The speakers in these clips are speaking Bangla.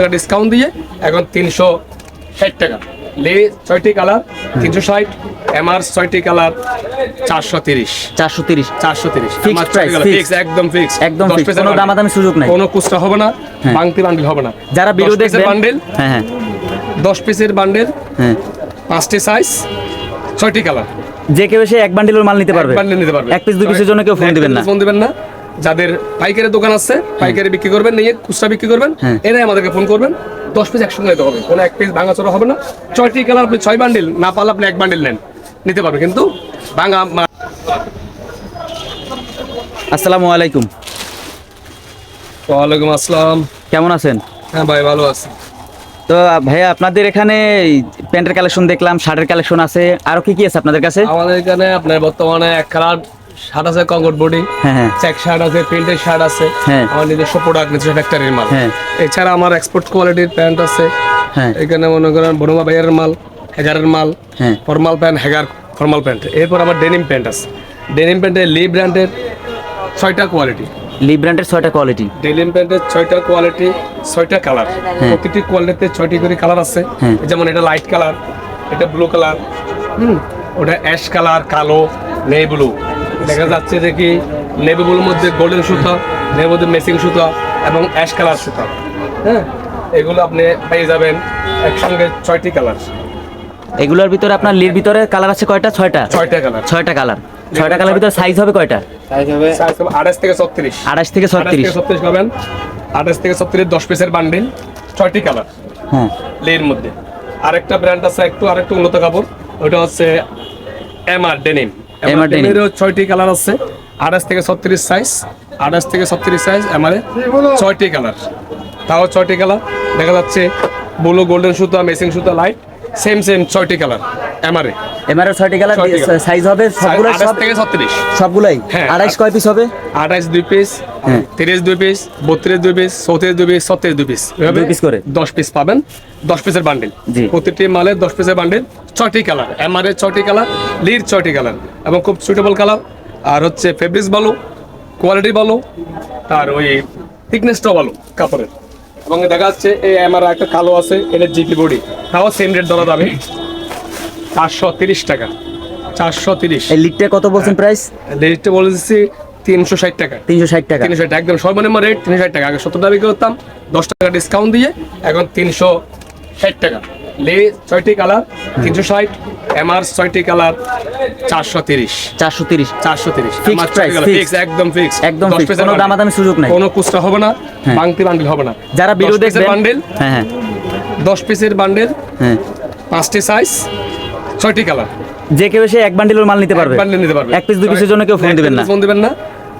টাকা ডিসকাউন্ট দিয়ে এখন তিনশো ষাট টাকা। লে ছয়টি কালার তিনশো ষাট এমআর ছয়টি কালার চারশো তিরিশ। চারশো তিরিশ। চারশো তিরিশ। একদম ফিক্স একদম কোনো দামাদামি সুযোগ নাই। কোনো কুচটা হবে না হ্যাঁ। বাংতি বান্ডিল হবে না। যারা ভিডিও দেখবেন বান্ডিল হ্যাঁ হ্যাঁ। দশ পিসের বান্ডিল হ্যাঁ। পাঁচটি সাইজ ছয়টি কালার যে কেউ সে এক বান্ডিলের মাল নিতে পারবে। বান্ডিল নিতে পারবে। এক পিস দুই পিসের জন্য কেউ ফোন দিবেন না। ফোন দিবেন না। যাদের পাইকারি দোকান আছে পাইকারি বিক্রি করবেন নিয়ে খুচরা বিক্রি করবেন হ্যাঁ। এরাই আমাদেরকে ফোন করবেন। দশ পিস একসঙ্গে নিতে হবে। কোনো এক পিস ভাঙাচোরা হবে না। ছয়টি কালার আপনি ছয় বান্ডিল না পারলে আপনি এক বান্ডিল নেন। নিতে পারবে কিন্তু ভাঙা আসসালামু আলাইকুম। ওয়ালাইকুম আসসালাম। কেমন আছেন? হ্যাঁ ভাই ভালো আছি। তো ভাইয়া আপনাদের এখানে প্যান্টের কালেকশন দেখলাম শার্টের কালেকশন আছে। আরও কি কি আছে আপনাদের কাছে? আমাদের এখানে আপনার বর্তমানে এক কালার শার্ট আছে কঙ্কট বডি হ্যাঁ হ্যাঁ। চেক শার্ট আছে প্রিন্টের শার্ট আছে হ্যাঁ। আমার নিজস্ব প্রোডাক্ট নিজস্ব ফ্যাক্টরির মাল। হ্যাঁ। এছাড়া আমার এক্সপোর্ট কোয়ালিটির প্যান্ট আছে। হ্যাঁ। এখানে মনে করেন বড়মা ভাইয়ের মাল হেগারের মাল হ্যাঁ। ফর্মাল প্যান্ট হেগার ফর্মাল প্যান্ট এরপর আমার ডেনিম প্যান্ট আছে। ডেনিম প্যান্টের লি ব্র্যান্ডের ছয়টা কোয়ালিটি লি ব্র্যান্ডের ছয়টা কোয়ালিটি ডেনিম প্যান্টের ছয়টা কোয়ালিটি ছয়টা কালার প্রতিটি কোয়ালিটিতে ছয়টি করে কালার আছে। হ্যাঁ। যেমন এটা লাইট কালার এটা ব্লু কালার হুম ওটা অ্যাশ কালার কালো নেই ব্লু দেখা যাচ্ছে যে কি নেভি ব্লুর মধ্যে গোল্ডেন সুতা নেভি মধ্যে মেসিং সুতা এবং অ্যাশ কালার সুতা। হ্যাঁ? এগুলো আপনি পেয়ে যাবেন একসঙ্গে ছয়টি কালার এগুলোর ভিতরে আপনার লির ভিতরে কালার আছে কয়টা? ছয়টা? ছয়টা কালার ছয়টা কালার ছয়টা কালার ভিতরে সাইজ হবে কয়টা? সাইজ আঠাশ থেকে ছত্রিশ। আঠাশ থেকে ছত্রিশ থেকে ছত্রিশ। পাবেন। আঠাশ থেকে ছত্রিশ দশ পিসের বান্ডিল ছয়টি কালার হ্যাঁ। লের মধ্যে। আরেকটা ব্র্যান্ড আছে একটু আরেকটু উন্নত কাপড়। ওটা হচ্ছে M R denim MR M R denim। ছয়টি কালার আছে আঠাশ থেকে ছত্রিশ সাইজ আঠাশ থেকে ছত্রিশ সাইজ এমআরে ছয়টি কালার তাও ছয়টি কালার দেখা যাচ্ছে ব্লু গোল্ডেন সুতা মেসিং সুতা লাইট সেম সেম ছয়টি কালার এমআরে এমআরএর ছয়টি কালার। সাইজ হবে সবগুলো সব থেকে ছত্রিশ সবগুলাই হ্যাঁ। আড়াইশ কয় পিস হবে আঠাইশ দুই পিস হ্যাঁ। তিরিশ দুই পিস বত্রিশ দুই পিস চৌত্রিশ দুই পিস ছত্রিশ দুই পিস দুই piece করে? দশ পিস পাবেন দশ পিসের বান্ডিল প্রতিটি মালের দশ পিসের বান্ডিল ছয়টি কালার এমআর এর ছয়টি কালার লির ছয়টি কালার এবং খুব সুইটেবল কালার আর হচ্ছে ফেব্রিক্স ভালো কোয়ালিটি ভালো আর ওই থিকনেসটাও ভালো কাপড়ের। এবং দেখা যাচ্ছে এই এমআর একটা কালো আছে এটা জিপি বডি তাও সেম রেট ধরা যাবে চারশো তিরিশ টাকা। চারশো তিরিশ। এই লিটটা কত বলছেন প্রাইস রেটটা বলেছি তিনশো ষাট টাকা। তিনশো ষাট টাকা। তিনশো ষাট একদম সর্বনিম্ন রেট তিনশো ষাট টাকা। আগে সত্তর টাকা বিক্রি করতাম দশ টাকা ডিসকাউন্ট দিয়ে এখন তিনশো ষাট টাকা। লে ছয়টি কালার তিনশো ষাট এমআর ছয়টি কালার চারশো তিরিশ। চারশো তিরিশ। চারশো তিরিশ। Fixed। একদম ফিক্স একদম কোনো দামাদামি সুযোগ নাই। কোনো কুচটা হবে না হ্যাঁ। বাংতি বান্ডিল হবে না। যারা ভিডিও দেখবেন বান্ডিল হ্যাঁ হ্যাঁ। দশ পিসের বান্ডিল হ্যাঁ। পাঁচটি সাইজ ছয়টি কালার যে কেউ এসে এক বান্ডিলের মাল নিতে পারবে। বান্ডিল নিতে পারবে। এক পিস দুই পিসের জন্য কেউ ফোন দিবেন না। ফোন দিবেন না।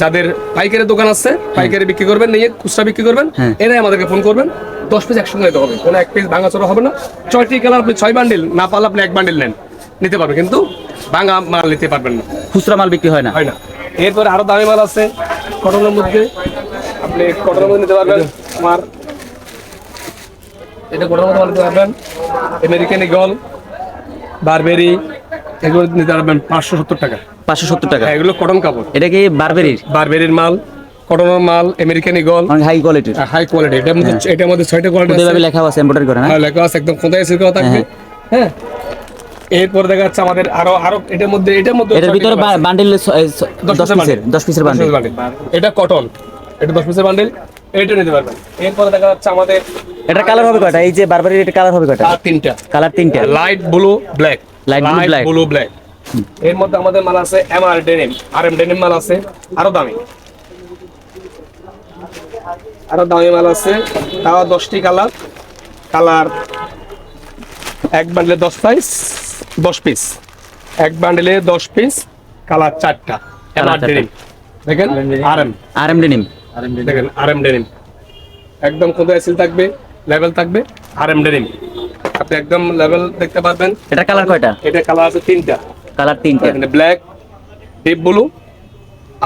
যাদের পাইকারি দোকান আছে পাইকারি বিক্রি করবেন নিয়ে খুচরা বিক্রি করবেন হ্যাঁ। এরাই আমাদেরকে ফোন করবেন। দশ পিস একসঙ্গে নিতে হবে। কোনো এক পিস ভাঙা ভাঙাচোরা হবে না। ছয়টি কালার আপনি ছয় বান্ডিল না পারলে আপনি এক বান্ডিল নেন। নিতে পারবেন কিন্তু ভাঙা মাল নিতে পারবেন না। খুচরা মাল বিক্রি হয় না? হয় না। এরপরে আরও দামি মাল আছে কটনের মধ্যে। আপনি কটনের মধ্যে নিতে পারবেন আমার এটা কটনের মধ্যে নিতে পারবেন আমেরিকান ইগল বারবেরি এগুলো নিতে পারবেন পাঁচশো সত্তর টাকা। পাঁচশো সত্তর টাকা। হ্যাঁ, এগুলো কটন কাপড়। এটা কি বারবেরির বারবেরির মাল। কটনের মাল আমেরিকান ইগল অনেক হাই কোয়ালিটির হাই কোয়ালিটি এটার মধ্যে এটার মধ্যে ছয়টা কোয়ালিটি আছে। লেখা আছে এমব্রয়ডারি করে হ্যাঁ, লেখা আছে একদম কোথায় কথা থাকবে। হ্যাঁ। এরপর দেখা যাচ্ছে আমাদের আরও আরও এটার মধ্যে এটার মধ্যে এটার ভিতরে। বান্ডিল দশ দশ পিসের পিসের দশ পিসের দশ বান্ডিল এটা কটন এটা দশ পিসের বান্ডিল এইটা নিতে পারবেন। এরপরে দেখা যাচ্ছে আমাদের এটা কালার হবে কয়টা? এই যে বারবারির এটা কালার হবে কয়টা? আর তিনটা। কালার তিনটা। Light blue black Light blue, black. Blue black এর মধ্যে আমাদের মাল আছে এম আর ডেনিম আর এম ডেনিম মাল আছে। আরও দামি। আরও দামি মাল আছে। তাও দশটি কালার। কালার এক বান্ডেলে দশ সাইজ দশ পিস এক বান্ডেলে দশ পিস কালার চারটা। আর দেখেন? আর এম আর এম ডেনিম দেখেন আর এম ডেনিম একদম কোথায় সিল থাকবে? লেভেল থাকবে? আর এম ডেনিম আপনি একদম লেভেল দেখতে পারবেন। এটা কালার কয়টা? এটা কালার আছে তিনটা। কালার তিনটা। ব্ল্যাক ডিপ ব্লু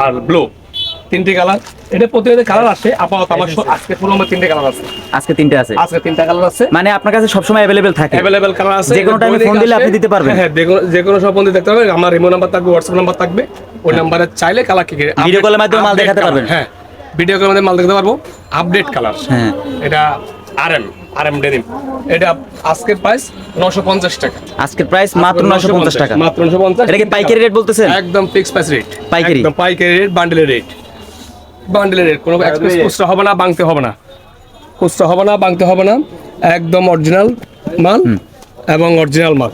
আর ব্লু তিনটি কালার। এটা প্রতিনিয়ত কালার আসে আপাতত আমার আজকে পুরো আমার তিনটে কালার আছে। আজকে তিনটা আছে? আজকে তিনটা কালার আছে। মানে আপনার কাছে সবসময় অ্যাভেলেবেল থাকে? অ্যাভেলেবেল কালার আছে যে কোনো দৈনিক phone দিলে আপনি দিতে পারবেন। হ্যাঁ যে কোনো- যে কোনো সব ফোন দেখতে পারবেন। আমার রিমো নাম্বার থাকবে হোয়াটসঅ্যাপ নাম্বার থাকবে। ওই নাম্বারে চাইলে কালার কি হ্যাঁ। Call এর মাধ্যমে মাল দেখাতে পারবেন। হ্যাঁ ভিডিও কলের মাধ্যমে মাল দেখাতে পারব। আপডেট কালার হ্যাঁ। এটা আর এম আর এম ডেনিম এটা আজকের প্রাইস নশো পঞ্চাশ টাকা। আজকের প্রাইস মাত্র নশো পঞ্চাশ টাকা। মাত্র নশো পঞ্চাশ। এটা কি পাইকারি রেট বলতেছেন? একদম ফিক্স প্রাইস রেট পাইকারি? একদম পাইকারি রেট বান্ডেলের রেট বান্ডেলের রেট কোনো এক্সপ্রেস খুচরা হবে না বাংতে হবে না। খুচরা হবে না বাংতে হবে না। একদম অরিজিনাল মাল এবং অরিজিনাল মাল।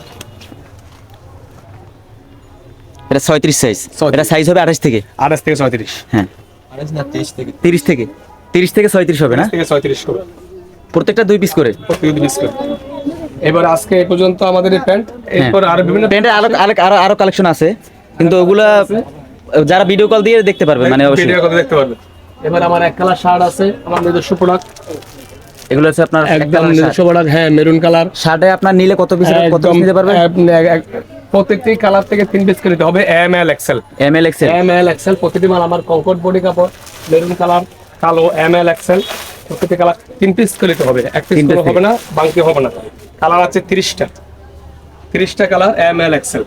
এটা ছয়ত্রিশ সাইজ এটা সাইজ হবে আঠাশ থেকে। আঠাশ থেকে ছয়ত্রিশ। হ্যাঁ। তিরিশ থেকে। তিরিশ থেকে। ছয়ত্রিশ হবে না? ছয়ত্রিশ করে প্রত্যেকটা দুই পিস করে। প্রত্যেক পিস করে। এবার আজকে এই পর্যন্ত আমাদের এই প্যান্ট এরপর আরও বিভিন্ন প্যান্টের আরও আরও আরও কালেকশন আছে। কিন্তু ওগুলা যারা ভিডিও কল দিয়ে দেখতে পারবে মানে অবশ্যই। ভিডিও কথা দেখতে পারবে। এবার আমার এক কালার শার্ট আছে আমার নিজস্ব প্রোডাক্ট এগুলো হচ্ছে আপনার একদম নিজস্ব প্রোডাক্ট হ্যাঁ মেরুন কালার শার্টে আপনার নিলে কত পিস কত পিস নিতে পারবে? প্রত্যেকটি কালার থেকে তিন পিস করে নিতে হবে M L XL M L XL M L XL প্রতিটি মাল আমার কঙ্কট বডি কাপড় মেরুন কালার কালো এম এল এক্সেল প্রত্যেকটি কালার তিন পিস করে নিতে হবে। এক পিস হবে না বাংতি হবে না। কালার আছে তিরিশটা। তিরিশটা colour M L XL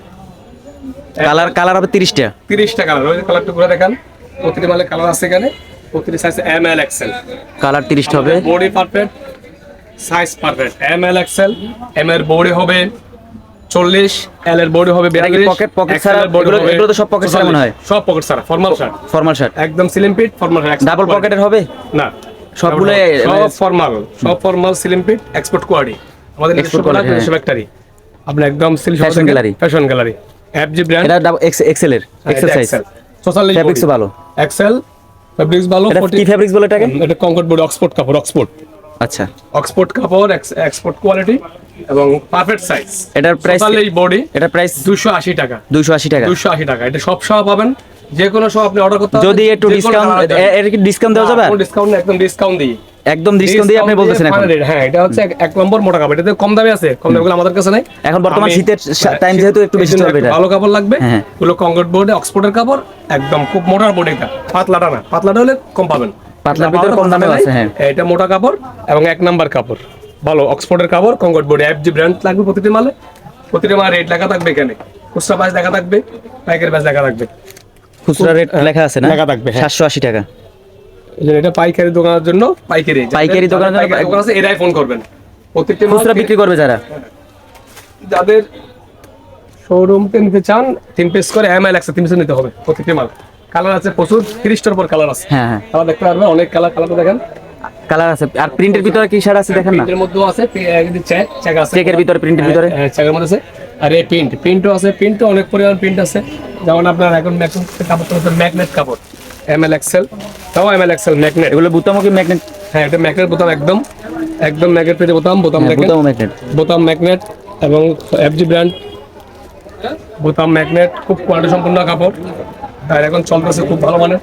colour colour হবে তিরিশটা। তিরিশটা কালার। ওই কালারটা ঘুরে দেখান। প্রতিটি মালের কালার আছে এখানে। প্রতিটি size M L XL colour তিরিশটা হবে। Body perfect size perfect M L XL M এর বডি হবে চল্লিশ এল এর বডি হবে বিয়াল্লিশ pocket- pocket ছাড়া? এগুলো- এগুলো তো সব পকেট ছাড়া মনে হয়। সব পকেট ছাড়া ফর্মাল শার্ট ফর্মাল শার্ট একদম slim fit formal shirt double পকেটের হবে? না। সবগুলো সব ফর্মাল সব formal slim fit export quality আমাদের প্রোডাক্ট হ্যাঁ। ফ্যাক্টরি আপনি একদম seal Fashion gallery। Fashion gallery F G brand এটা এক্সেল এর এক্সেল সাইজ সোশ্যাল Fabrics ভালো। এক্সেল ফেব্রিক্স ভালো কি ফেব্রিক্স বলে এটাকে? এটা কঙ্কট বোর্ড অক্সফোর্ড কাপড় অক্সফোর্ড আচ্ছা। অক্সফোর্ড কাপড় এক্সপোর্ট কোয়ালিটি এবং পারফেক্ট সাইজ এটার প্রাইস এই বডি এটা প্রাইস দুশো আশি টাকা। দুইশো আশি টাকা। দুশো আশি টাকা। এটা সব সহ পাবেন। যে কোনো সব আপনি অর্ডার করতে যদি একটু ডিসকাউন্ট এর কি ডিসকাউন্ট দেওয়া যাবে? ডিসকাউন্ট একদম ডিসকাউন্ট দিই একদম ডিসকাউন্ট দিয়ে আপনি বলতেছেন এখন। হ্যাঁ এটা হচ্ছে এক- নম্বর মোটা কাপড়। এটাতে কম দামে আছে কম দামে আমাদের কাছে নাই। এখন বর্তমান শীতের হ্যাঁ, টাইম যেহেতু একটু বেশি চলবে এটা। ভালো কাপড় লাগবে। হ্যাঁ। ওগুলো কঙ্কট বোর্ডে অক্সফোর্ডের কাপড় একদম খুব মোটা বোর্ড এটা। পাতলাটা না। পাতলাটা হলে কম পাবেন। পাতলার ভিতরে কম নাই, আছে, হ্যাঁ। এটা মোটা কাপড় এবং এক নাম্বার কাপড়। ভালো অক্সফোর্ডের কাপড় কঙ্কট বোর্ডে এফজি ব্র্যান্ড লাগবে প্রতিটি মালে। প্রতিটি মাল রেট লেখা থাকবে এখানে। খুচরা প্রাইস লেখা থাকবে পাইকারি প্রাইস লেখা থাকবে। খুচরা রেট লেখা আছে না? লেখা থাকবে, হ্যাঁ। সাতশো আশি টাকা। এটা পাইকারি দোকানের জন্য পাইকারি পাইকারি দোকানের জন্য দোকান আছে এরাই ফোন করবেন। প্রত্যেকটি খুচরা বিক্রি করবে যারা? যাদের শোরুমকে নিতে চান তিন পিস করে এম এল একশো তিন পিস নিতে হবে প্রত্যেকটি মাল। কালার আছে প্রচুর তিরিশটার উপর কালার আছে। হ্যাঁ হ্যাঁ। কালার দেখতে পারবেন অনেক কালার কালারটা দেখেন। কালার আছে। আর প্রিন্টের ভিতরে কি শাড়ি আছে দেখেন না? প্রিন্টের মধ্যেও আছে চেক চেক আছে। চেকের ভিতরে প্রিন্টের ভিতরে? হ্যাঁ, চেকের মধ্যে আছে। আর এই প্রিন্ট প্রিন্টও আছে প্রিন্টও অনেক পরিমাণ প্রিন্ট আছে। যেমন আপনার এখন এখন কাপড় ম্যাগনেট কাপড়। এম এল এক্সেল তাও এম এল এক্সেল ম্যাগনেট এগুলো বুতামুখী ম্যাগনেট হ্যাঁ এটা ম্যাগনেট বোতাম একদম। একদম ম্যাগনেট পেটে বোতাম বোতাম দেখেন ম্যাগনেট বোতাম ম্যাগনেট এবং এফজি ব্র্যান্ড বোতাম ম্যাগনেট খুব কোয়ালিটি সম্পূর্ণ কাপড়। আর এখন চলতেছে খুব ভালো মানের।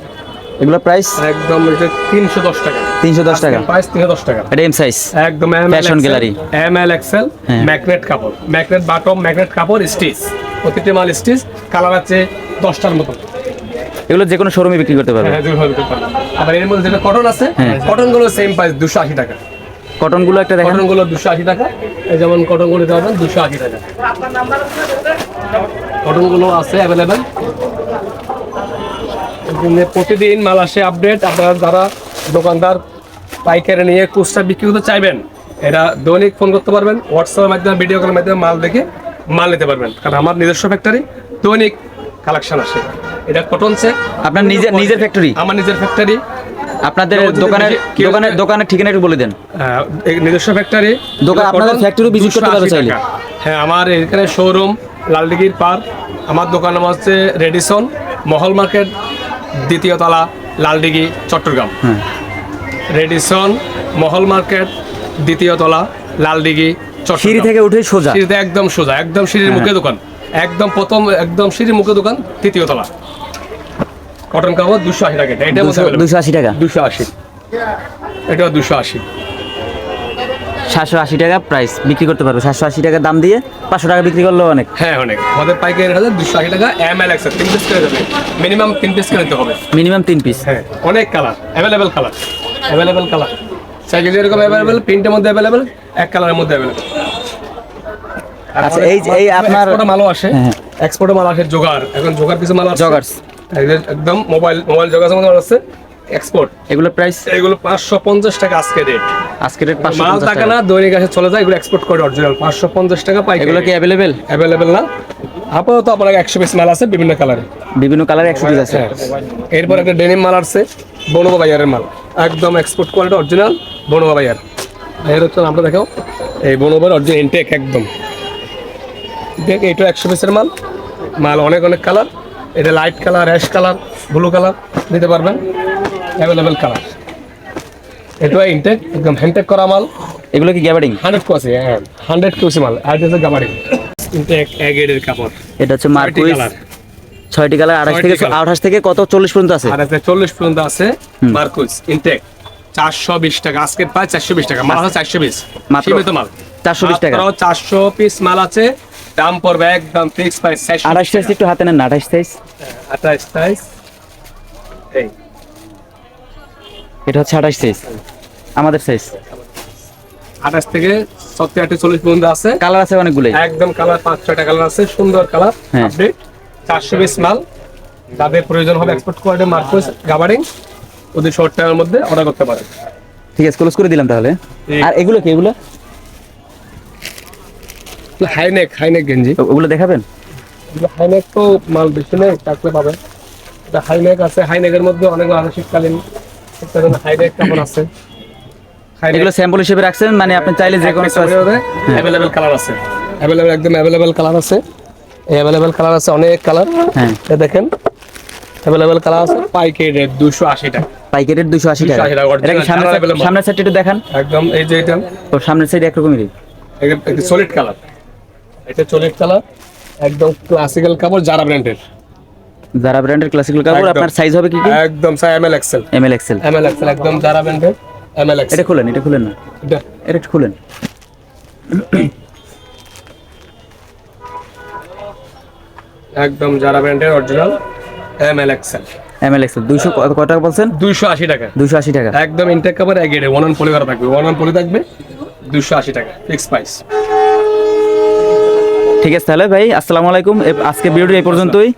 এগুলো প্রাইস একদম এটা তিনশো দশ টাকা। তিনশো দশ টাকা। প্রাইস তিনশো দশ টাকা। এটা এম সাইজ একদম M Fashion gallery। M L XL হ্যাঁ। ম্যাগনেট কাপড়। ম্যাগনেট বাটম ম্যাগনেট কাপড় স্টিচ প্রতিটি মাল স্টিচ কালার আছে দশটার মতো এগুলো যে কোনো শোরুমে বিক্রি করতে পারবে। আবার এর মধ্যে যেটা কটন আছে। কটনগুলো সেম প্রাইস দুশো আশি টাকা। কটনগুলো একটা দেখেন। কটনগুলো দুশো আশি টাকা। এই যেমন কটনগুলো দিতে পারবেন দুশো আশি টাকা। কটনগুলো আছে অ্যাভেলেবেল প্রতিদিন মাল আসে আপডেট আপনারা যারা দোকানদার পাইকারি নিয়ে খুচরা বিক্রি করতে চাইবেন এরা দৈনিক ফোন করতে পারবেন হোয়াটসঅ্যাপের মাধ্যমে ভিডিও কলের মাধ্যমে মাল দেখে মাল নিতে পারবেন। কারণ আমার নিজস্ব ফ্যাক্টরি দৈনিক কালেকশন আসে। এটা কটন চেক আপনার নিজের নিজের ফ্যাক্টরি আমার নিজের ফ্যাক্টরি আপনাদের দোকানের দোকানের দোকানের ঠিকানা একটু বলে দেন। নিজস্ব ফ্যাক্টরি দোকান- আপনাদের factory visit করতে পারবে চাইলে? হ্যাঁ আমার এখানে শোরুম লালদিঘির পার আমার দোকান নাম হচ্ছে রেডিসন মহল মার্কেট দ্বিতীয় তলা লালদিঘি চট্টগ্রাম। হ্যাঁ। রেডিসন মহল মার্কেট দ্বিতীয় তলা লালদিঘি সিঁড়ি থেকে উঠে সোজা। সিঁড়িতে একদম সোজা একদম সিঁড়ির হ্যাঁ। মুখে দোকান। একদম প্রথম একদম সিঁড়ির মুখে দোকান তৃতীয় তলা। কটন কাপড় দুশো আশি টাকা। এটা দুশো আশি টাকা? দুশো আশি। এটা দুশো আশি। সাতশো আশি টাকা প্রাইস বিক্রি করতে পারবে। সাতশো আশি টাকা দাম দিয়ে পাঁচশো টাকা বিক্রি করলেও অনেক। হ্যাঁ অনেক। আমাদের পাইকারি রেট হচ্ছে দুশো আশি টাকা। এম এল এক্সেল তিন পিস করে দেবে। মিনিমাম তিন পিস করে নিতে হবে। মিনিমাম তিন পিস হ্যাঁ অনেক colour available colour available colour cycle যেরকম অ্যাভেলেবেল প্রিন্টের মধ্যে অ্যাভেলেবেল এক কালারের মধ্যে অ্যাভেলেবেল আচ্ছা, এই এই আপনার- মালও আসে। হ্যাঁ। এক্সপোর্টে মাল আসে জোগাড়। এখন জোগাড় কিছু মাল আছে যে একদম মোবাইল মোবাইল মধ্যে আছে এক্সপোর্ট এগুলো প্রাইস এগুলো পাঁচশো পঞ্চাশ টাকা আজকে রেট আজকে রেট পাঁচশো মাল টাকা। না দৈনিক আসে চলে যায় এগুলো এক্সপোর্ট করে অরিজিনাল পাঁচশো পঞ্চাশ টাকা পাই এগুলো কি অ্যাভেলেবেল অ্যাভেলেবেল না। আপাতত আপনার একশো পিস মাল আছে বিভিন্ন কালারে বিভিন্ন কালার একশো পিস আছে। এরপর একটা ডেনিম মাল আসছে বনবা বাজারের মাল। একদম এক্সপোর্ট কোয়ালিটি অরিজিনাল বনবা বাজার। এর হচ্ছে আমরা দেখাও এই বনবার অরিজিনাল ইনটেক একদম। দেখ এটা একশো পিসের মাল। মাল অনেক অনেক কালার এটা light colour ash colour blue colour নিতে পারবেন। অ্যাভেলেবেল কালার এটা ইনটেক একদম হ্যান্ডটেক করা মাল। এগুলো কি গ্যাবার্ডিং হান্ড্রেড কোয়াসি হ্যাঁ হান্ড্রেড কোয়াসি মাল। আর হচ্ছে গাবারি ইনটেক এক এডের কাপড়। এটা হচ্ছে মার্কুইস ছয়টি কালার আঠাশ থেকে। আঠাশ থেকে কত চল্লিশ পর্যন্ত আছে? আর আছে চল্লিশ পর্যন্ত আছে মার্কুস ইনটেক চারশো বিশ টাকা। আজকে প্রায় চারশো বিশ টাকা। মাল আছে চারশো বিশ। সীমিত মাল। 420 টাকা। চারশো পিস মাল আছে। দাম পড়বে একদম ফিক্স প্রাইস চারশো আঠাশ সাইজ একটু হাতে নেন না আঠাশ সাইজ আঠাশ সাইজ এই। এটা হচ্ছে আঠাশ সাইজ আমাদের সাইজ আঠাশ থেকে সত্তর আটটি চল্লিশ পর্যন্ত আছে। কালার আছে অনেকগুলোই। একদম কালার পাঁচ ছয়টা কালার আছে সুন্দর কালার। আপডেট চারশো পিস মাল। যাদের প্রয়োজন হবে এক্সপোর্ট কোয়ালিটি মার্কুস গাবারিং ওদের শর্ট টাইমের মধ্যে অর্ডার করতে পারেন। ঠিক আছে ক্লোজ করে দিলাম তাহলে। আর এগুলো কি এগুলো? হাইনেক হাইনেক গেঞ্জি। ওগুলো দেখাবেন? হাইনেক তো মাল বেশি নেই থাকলে পাবেন। এটা হাইনেক আছে হাইনেকের মধ্যে অনেক আরও শীতকালীন শীতকালীন হাইনেক কাপড় আছে? এগুলো স্যাম্পল হিসেবে রাখছেন? মানে আপনি চাইলে যে কোনো অ্যাভেলেবেল কালার আছে। অ্যাভেলেবেল একদম অ্যাভেলেবেল কালার আছে। এই অ্যাভেলেবেল কালার আছে অনেক কালার হ্যাঁ। এ দেখেন অ্যাভেলেবেল কালার আছে পাইকারি রেট দুশো আশি টাকা। পাইকারের দুশো আশি টাকা। 280 টাকা, এটা কি সামনের। সামনের সাইড একটু দেখান। একদম এই যে এটা। ও সামনের সাইড একরকমেরই সলিড কালার এটা সলিড কালার একদম ক্লাসিক্যাল কাপড় জারা ব্র্যান্ডের যারা ব্র্যান্ডের ক্লাসিক্যাল কাপড়। আপনার সাইজ হবে কি কি? একদম size M L XL M L XL M L XL একদম জারা ব্র্যান্ডের এম এল এক্সেল এটা খুলেন এটা খুলেন না। এটা। একটু খুলেন। একদম জারা ব্র্যান্ডের original M L XL M L XL দুইশো কত টাকা বলছেন? দুইশো আশি টাকা। দুশো আশি টাকা। একদম ইনটেক কাপড় এক ওয়ান অন পলি করা থাকবে। ওয়ান অন পলি থাকবে দুশো আশি টাকা ফিক্স প্রাইস ঠিক আছে তাহলে ভাই আসসালামু আলাইকুম। আজকে ভিডিও এই পর্যন্তই।